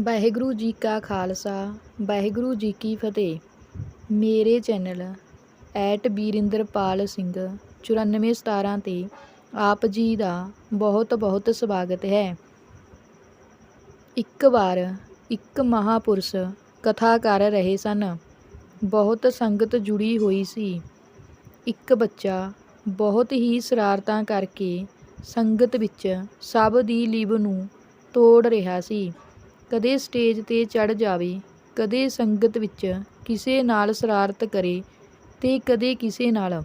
ਵਾਹਿਗੁਰੂ ਜੀ ਕਾ ਖਾਲਸਾ, ਵਾਹਿਗੁਰੂ ਜੀ ਕੀ ਫਤਿਹ। ਮੇਰੇ channel at ਬੀਰਿੰਦਰਪਾਲ Singh 9417 ਤੇ ਆਪ ਜੀ ਦਾ ਬਹੁਤ ਬਹੁਤ ਸਵਾਗਤ ਹੈ। ਇੱਕ ਵਾਰ ਇੱਕ ਮਹਾਪੁਰਸ਼ ਕਥਾ ਕਰ ਰਹੇ ਸਨ। ਬਹੁਤ ਸੰਗਤ ਜੁੜੀ ਹੋਈ ਸੀ। ਇੱਕ ਬੱਚਾ ਬਹੁਤ ਹੀ ਸ਼ਰਾਰਤਾਂ ਕਰਕੇ ਸੰਗਤ ਵਿੱਚ ਸਭ ਦੀ ਲੀਬ ਨੂੰ ਤੋੜ ਰਿਹਾ ਸੀ। ਕਦੇ ਸਟੇਜ ਤੇ ਚੜ ਜਾਵੇ, ਕਦੇ ਸੰਗਤ ਵਿੱਚ ਕਿਸੇ ਨਾਲ ਸ਼ਰਾਰਤ ਕਰੇ ਤੇ ਕਦੇ ਕਿਸੇ ਨਾਲ।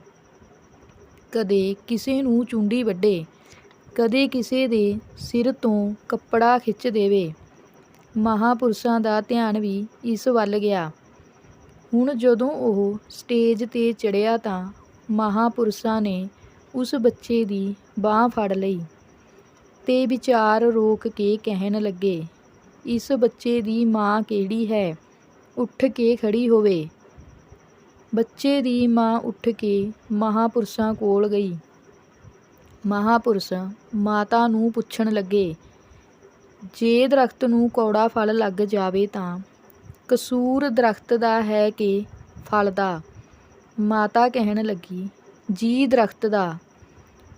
ਕਦੇ ਕਿਸੇ ਨੂੰ ਚੁੰਡੀ ਵੱਢੇ, ਕਦੇ ਕਿਸੇ ਦੇ ਸਿਰ ਤੋਂ ਕੱਪੜਾ ਖਿੱਚ ਦੇਵੇ। ਮਹਾਪੁਰਸ਼ਾਂ ਦਾ ਧਿਆਨ ਵੀ ਇਸ ਵੱਲ ਗਿਆ। ਹੁਣ ਜਦੋਂ ਉਹ ਸਟੇਜ ਤੇ ਚੜਿਆ ਤਾਂ ਮਹਾਪੁਰਸ਼ਾਂ ਨੇ ਉਸ ਬੱਚੇ ਦੀ ਬਾਹ ਫੜ ਲਈ ਤੇ ਵਿਚਾਰ ਰੋਕ ਕੇ ਕਹਿਣ ਲੱਗੇ ਇਸ ਬੱਚੇ ਦੀ ਮਾਂ ਕਿਹੜੀ ਹੈ? ਉੱਠ ਕੇ ਖੜੀ ਹੋਵੇ। ਬੱਚੇ ਦੀ ਮਾਂ ਉੱਠ ਕੇ ਮਹਾਪੁਰਸ਼ਾਂ ਕੋਲ ਗਈ। ਮਹਾਪੁਰਸ਼ ਮਾਤਾ ਨੂੰ ਪੁੱਛਣ ਲੱਗੇ, ਜੇ ਦਰਖਤ ਨੂੰ ਕੌੜਾ ਫਲ ਲੱਗ ਜਾਵੇ ਤਾਂ ਕਸੂਰ ਦਰਖਤ ਦਾ ਹੈ ਕਿ ਫਲ ਦਾ? ਮਾਤਾ ਕਹਿਣ ਲੱਗੀ, ਜੀ ਦਰਖਤ ਦਾ।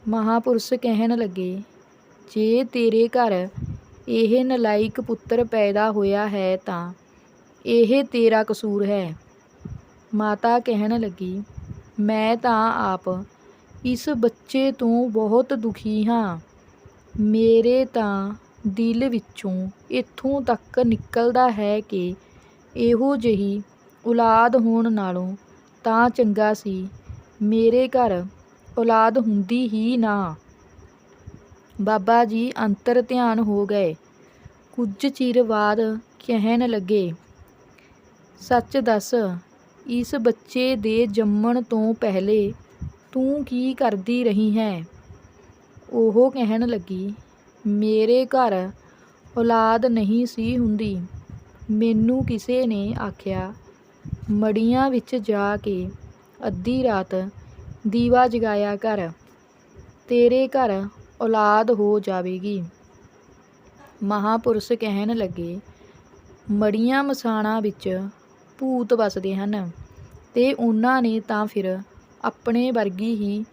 ਮਹਾਪੁਰਸ਼ ਕਹਿਣ ਲੱਗੇ, ਜੇ ਤੇਰੇ ਘਰ ਇਹ ਨਲਾਇਕ ਪੁੱਤਰ ਪੈਦਾ ਹੋਇਆ ਹੈ ਤਾਂ ਇਹ ਤੇਰਾ ਕਸੂਰ ਹੈ। ਮਾਤਾ ਕਹਿਣ ਲੱਗੀ, ਮੈਂ ਤਾਂ ਆਪ ਇਸ ਬੱਚੇ ਤੋਂ ਬਹੁਤ ਦੁਖੀ ਹਾਂ। ਮੇਰੇ ਤਾਂ ਦਿਲ ਵਿੱਚੋਂ ਇੱਥੋਂ ਤੱਕ ਨਿਕਲਦਾ ਹੈ ਕਿ ਇਹੋ ਜਿਹੀ ਔਲਾਦ ਹੋਣ ਨਾਲੋਂ ਤਾਂ ਚੰਗਾ ਸੀ। ਮੇਰੇ ਘਰ ਔਲਾਦ ਹੁੰਦੀ ਹੀ ਨਾ। ਬਾਬਾ ਜੀ ਅੰਤਰ ਧਿਆਨ ਹੋ ਗਏ। ਕੁਝ ਚਿਰ ਬਾਅਦ ਕਹਿਣ ਲੱਗੇ, ਸੱਚ ਦੱਸ, ਇਸ ਬੱਚੇ ਦੇ ਜੰਮਣ ਤੋਂ ਪਹਿਲੇ ਤੂੰ ਕੀ ਕਰਦੀ ਰਹੀ ਹੈ? ਉਹ ਕਹਿਣ ਲੱਗੀ, ਮੇਰੇ ਘਰ ਔਲਾਦ ਨਹੀਂ ਸੀ ਹੁੰਦੀ। ਮੈਨੂੰ ਕਿਸੇ ਨੇ ਆਖਿਆ, ਮੜੀਆਂ ਵਿੱਚ ਜਾ ਕੇ ਅੱਧੀ ਰਾਤ ਦੀਵਾ ਜਗਾਇਆ ਕਰ। ਤੇਰੇ ਘਰ ਔਲਾਦ ਹੋ ਜਾਵੇਗੀ। ਮਹਾਪੁਰਸ਼ ਕਹਿਣ ਲੱਗੇ, ਮੜੀਆਂ ਮਸਾਣਾ ਵਿੱਚ ਭੂਤ ਵਸਦੇ ਹਨ। ਤੇ ਉਹਨਾਂ ਨੇ ਤਾਂ ਫਿਰ ਆਪਣੇ ਵਰਗੀ ਹੀ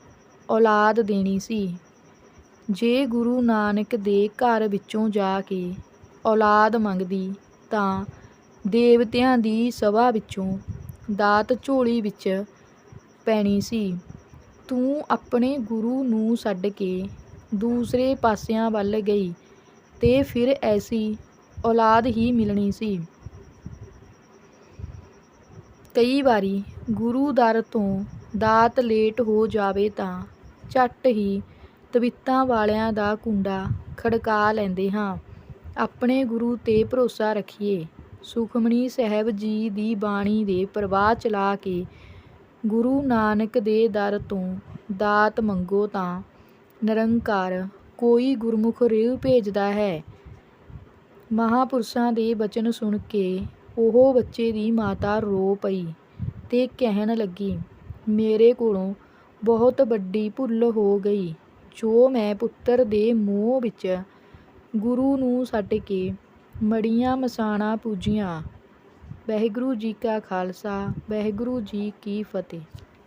ਔਲਾਦ ਦੇਣੀ ਸੀ। ਜੇ ਗੁਰੂ ਨਾਨਕ ਦੇ ਘਰ ਵਿੱਚੋਂ ਜਾ ਕੇ ਔਲਾਦ ਮੰਗਦੀ, ਤਾਂ ਦੇਵਤਿਆਂ ਦੀ ਸਭਾ ਵਿੱਚੋਂ ਦਾਤ ਝੋਲੀ ਵਿੱਚ ਪੈਣੀ ਸੀ। ਤੂੰ ਆਪਣੇ ਗੁਰੂ ਨੂੰ ਛੱਡ ਕੇ ਦੂਸਰੇ ਪਾਸਿਆਂ ਵੱਲ ਗਈ ਤੇ ਫਿਰ ਐਸੀ ਔਲਾਦ ਹੀ ਮਿਲਣੀ ਸੀ। ਕਈ ਵਾਰੀ ਗੁਰੂ ਦਰ ਤੋਂ ਦਾਤ ਲੇਟ ਹੋ ਜਾਵੇ ਤਾਂ ਝੱਟ ਹੀ ਤਵਿੱਤਾਂ ਵਾਲਿਆਂ ਦਾ ਕੁੰਡਾ ਖੜਕਾ ਲੈਂਦੇ ਹਾਂ। ਆਪਣੇ ਗੁਰੂ ਤੇ ਭਰੋਸਾ ਰੱਖੀਏ ਸੁਖਮਣੀ ਸਾਹਿਬ ਜੀ ਦੀ ਬਾਣੀ ਦੇ ਪ੍ਰਵਾਹ ਚਲਾ ਕੇ ਗੁਰੂ ਨਾਨਕ ਦੇ ਦਰ ਤੋਂ ਦਾਤ ਮੰਗੋ ਤਾਂ ਨਿਰੰਕਾਰ ਕੋਈ ਗੁਰਮੁਖ ਰੇਉ ਭੇਜਦਾ ਹੈ। ਮਹਾਪੁਰਸ਼ਾਂ ਦੇ ਬਚਨ ਸੁਣ ਕੇ ਉਹ ਬੱਚੇ ਦੀ ਮਾਤਾ ਰੋ ਪਈ ਤੇ ਕਹਿਣ ਲੱਗੀ, ਮੇਰੇ ਕੋਲੋਂ ਬਹੁਤ ਵੱਡੀ ਭੁੱਲ ਹੋ ਗਈ, ਜੋ ਮੈਂ ਪੁੱਤਰ ਦੇ ਮੋਹ ਵਿੱਚ ਗੁਰੂ ਨੂੰ ਛੱਡ ਕੇ ਮੜੀਆਂ ਮਸਾਣਾ ਪੂਜੀਆਂ। ਵਾਹਿਗੁਰੂ ਜੀ ਕਾ ਖਾਲਸਾ, ਵਾਹਿਗੁਰੂ ਜੀ ਕੀ ਫਤਿਹ।